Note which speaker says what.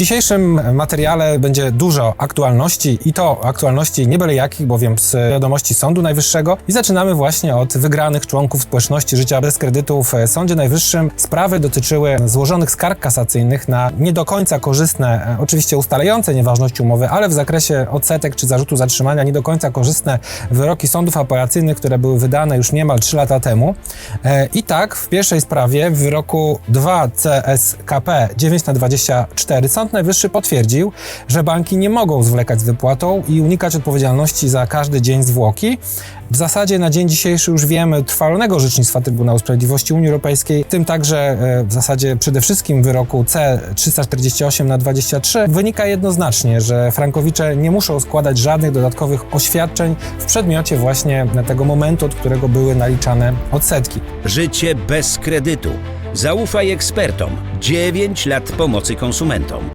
Speaker 1: dzisiejszym materiale będzie dużo aktualności i to aktualności nie byle jakich, bowiem z wiadomości Sądu Najwyższego i zaczynamy właśnie od wygranych członków społeczności życia bez kredytu w Sądzie Najwyższym. Sprawy dotyczyły złożonych skarg kasacyjnych na nie do końca korzystne, e, oczywiście ustalające nieważność umowy, ale w zakresie odsetek czy zarzutu zatrzymania nie do końca korzystne wyroki sądów apelacyjnych, które były wydane już niemal 3 lata temu. E, I tak w pierwszej sprawie w wyroku 2 CSKP 9 na 24 Sąd Najwyższy potwierdził, że banki nie mogą zwlekać z wypłatą i unikać odpowiedzialności za każdy dzień zwłoki. W zasadzie na dzień dzisiejszy już wiemy trwalonego orzecznictwa Trybunału Sprawiedliwości Unii Europejskiej, tym także e, w zasadzie przede wszystkim wyroku C 348 na 23 wynika jednoznacznie, że frankowicze nie muszą składać żadnych dodatkowych oświadczeń w przedmiocie właśnie tego momentu, od którego były naliczane odsetki.
Speaker 2: Życie bez kredytu. Zaufaj ekspertom. 9 lat pomocy konsumentom.